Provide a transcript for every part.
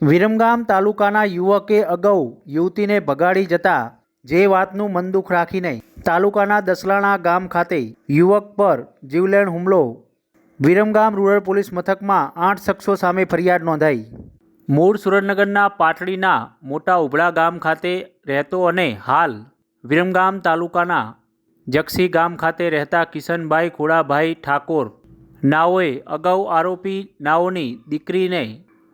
વિરમગામ તાલુકાના યુવકે અગાઉ યુવતીને ભગાડી જતા જે વાતનું મન દુઃખ રાખીને તાલુકાના દસલાણા ગામ ખાતે યુવક પર જીવલેણ હુમલો. વિરમગામ રૂરલ પોલીસ મથકમાં આઠ શખ્સો સામે ફરિયાદ નોંધાઈ. મૂળ સુરેન્દ્રનગરના પાટડીના મોટા ઉભળા ગામ ખાતે રહેતો અને હાલ વિરમગામ તાલુકાના જક્ષી ગામ ખાતે રહેતા કિશનભાઈ ખોડાભાઈ ઠાકોર. નાઓએ અગાઉ આરોપી નાઓની દીકરીને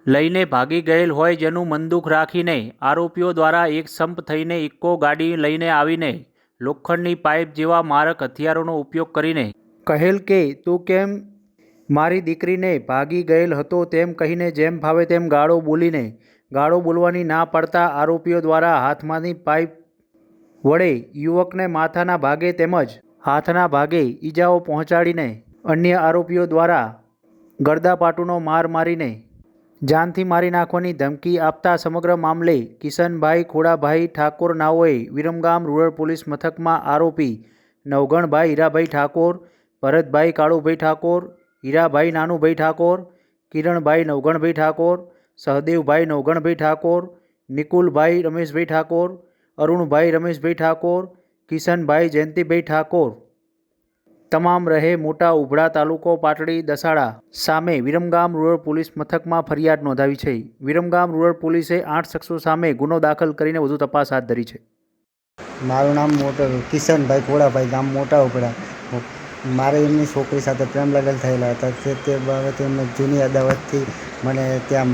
લઈને ભાગી ગયેલ હોય જેનું મનદુખ રાખીને આરોપીઓ દ્વારા એક સંપ થઈને ઇક્કો ગાડી લઈને આવીને લોખંડની પાઇપ જેવા મારક હથિયારોનો ઉપયોગ કરીને કહેલ કે, તું કેમ મારી દીકરીને ભાગી ગયેલ હતો? તેમ કહીને જેમ ફાવે તેમ ગાળો બોલીને ગાળો બોલવાની ના પડતા આરોપીઓ દ્વારા હાથમાંની પાઇપ વડે યુવકને માથાના ભાગે તેમજ હાથના ભાગે ઈજાઓ પહોંચાડીને અન્ય આરોપીઓ દ્વારા ગરદાપાટુનો માર મારીને જાનથી મારી નાખવાની ધમકી આપતા સમગ્ર મામલે કિશનભાઈ ખોડાભાઈ ઠાકોર નાઓએ વિરમગામ રૂરલ પોલીસ મથકમાં આરોપી નવગણભાઈ હીરાભાઈ ઠાકોર, ભરતભાઈ કાળુભાઈ ઠાકોર, હીરાભાઈ નાનુભાઈ ઠાકોર, કિરણભાઈ નવગણભાઈ ઠાકોર, સહદેવભાઈ નવગણભાઈ ઠાકોર, નિકુલભાઈ રમેશભાઈ ઠાકોર, અરુણભાઈ રમેશભાઈ ઠાકોર, કિશનભાઈ જયંતિભાઈ ઠાકોર તમામ રહે મોટા ઉભળા તાલુકો પાટડી દસાડા. સામે વિરમગામ રૂરલ પોલીસ મથકમાં ફરિયાદ નોંધાવી છે. વિરમગામ રૂરલ પોલીસે આઠ શખ્સો સામે ગુનો દાખલ કરીને વધુ તપાસ હાથ ધરી છે. મારું નામ મોટો કિશનભાઈ ખોડાભાઈ ગામ મોટા ઉપડા. મારે એમની છોકરી સાથે પ્રેમ લગ્ન થયેલા હતા. તે તે બાબતે એમને જૂની અદાવતથી મને ત્યાં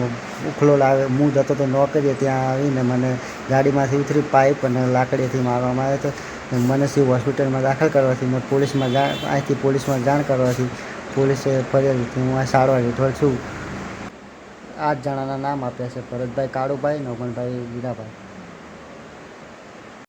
ઉખલો લાવે હું જતો તો નોકરીએ ત્યાં આવીને મને ગાડીમાંથી ઉતરી પાઇપ અને લાકડીથી મારવામાં આવ્યો હતો. મને શિવ હોસ્પિટલમાં દાખલ કરવાથી, મેં પોલીસમાં જાણ, અહીંથી પોલીસમાં જાણ કરવાથી પોલીસે ફરિયાદ હું આ સારવાર હેઠળ છું. આઠ જણાના નામ આપ્યા છે. ભરતભાઈ કાળુભાઈ નોમનભાઈ વીરાભાઈ.